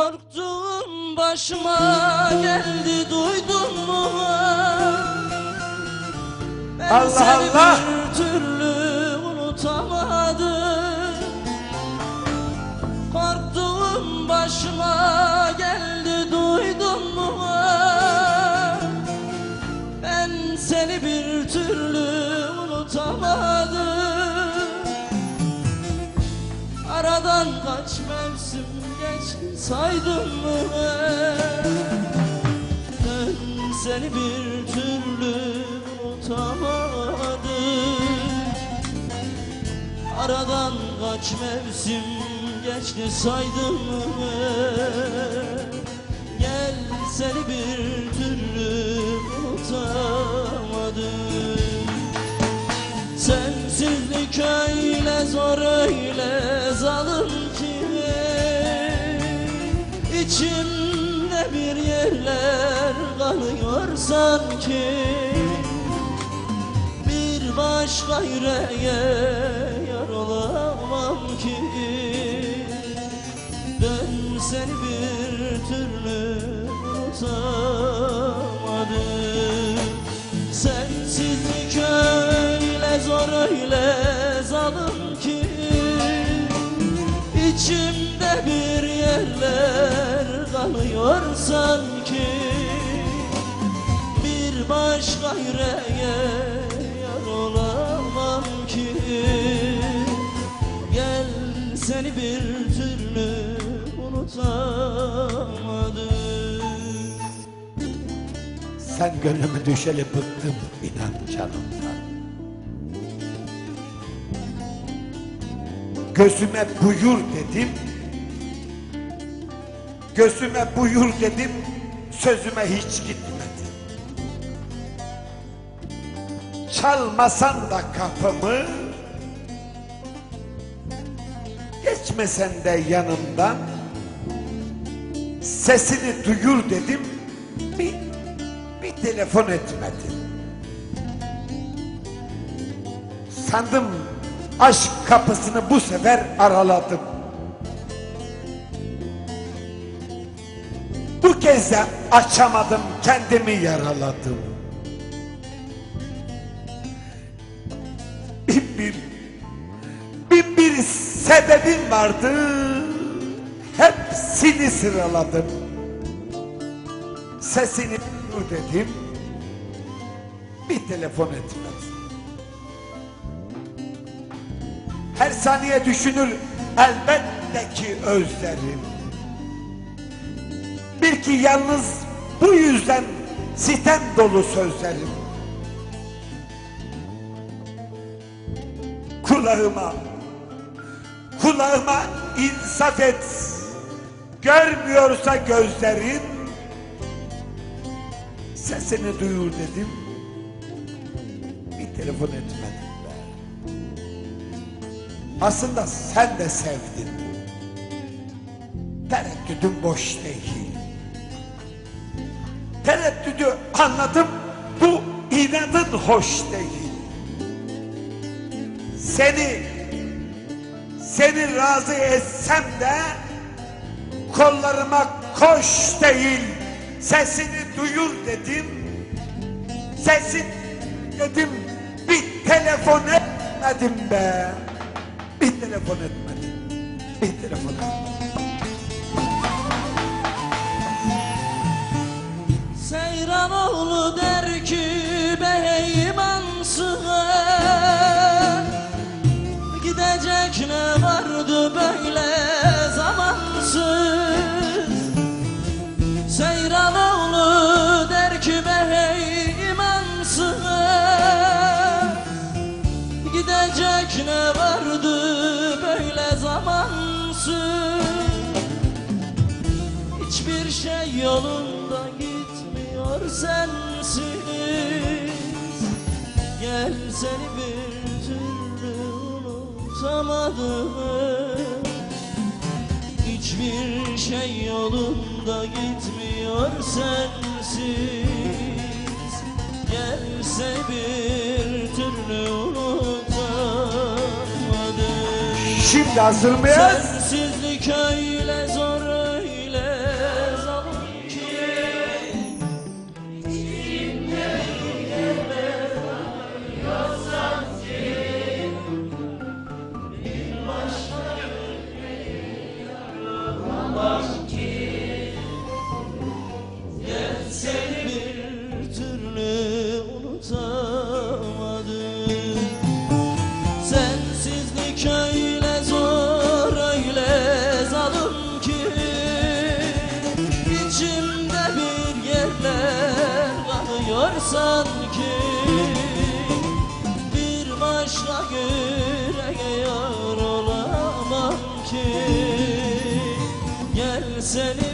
Korktuğum başıma geldi duydun mu? Ben Allah seni Allah! bir türlü unutamadım Korktuğum başıma geldi duydun mu? Ben seni bir türlü unutamadım Aradan kaç mevsim geçti saydın mı? Ben seni bir türlü unutamadım Aradan kaç mevsim geçti saydın mı? Gel seni bir türlü unutamadım Sensizlik öyle zor öyle zalim ki İçimde bir yerler kanıyor sanki. Bir başka yüreğe yar olamam ki. Dön seni bir türlü unutamadım. Sensizlik öyle zor öyle zalim ki. İçimde bir yerler kanıyor sanki Bir başka yüreğe yar olamam ki Gel seni bir türlü unutamadım Sen gönlümü düşeli bıktım inan canımdan. Gözüme buyur dedim. Gözüme buyur dedim. Sözüme hiç gitmedi. Çalmasan da kapımı Geçmesen de yanımdan Sesini duyur dedim Bir, bir telefon etmedin Sandım aşk kapısını bu sefer araladım Bu kez de açamadım kendimi yaraladım. Bin bir Bin bir sebebim vardı Hepsini sıraladım. Sesini duyur dedim Bir telefon etmez. Her saniye düşünür elbette ki özlerim Bir ki yalnız bu yüzden sitem dolu sözlerim. Kulağıma Kulağıma insaf et. Görmüyorsa gözlerin Sesini duyur dedim. Bir telefon etmedin be Aslında sen de sevdin. Tereddüdün boş değil Tereddüdü anladım. Bu inadın hoş değil. Seni seni razı etsem de kollarıma koş değil. Sesini duyur dedim. Sesin dedim bir telefon etmedim be. Bir telefon etmedim. Bir telefon etmedim Gidecek ne vardı böyle zamansız? Hiçbir şey yolunda gitmiyor sensiz. Gel seni bir türlü unutamadım Hiçbir şey yolunda gitmiyor sensiz. Gel seni bir türlü unutamadım Şimdi hazır mıyız? Sensizlik öyle zor sanki Bir başka yüreğe yar olamam ki. Gel seni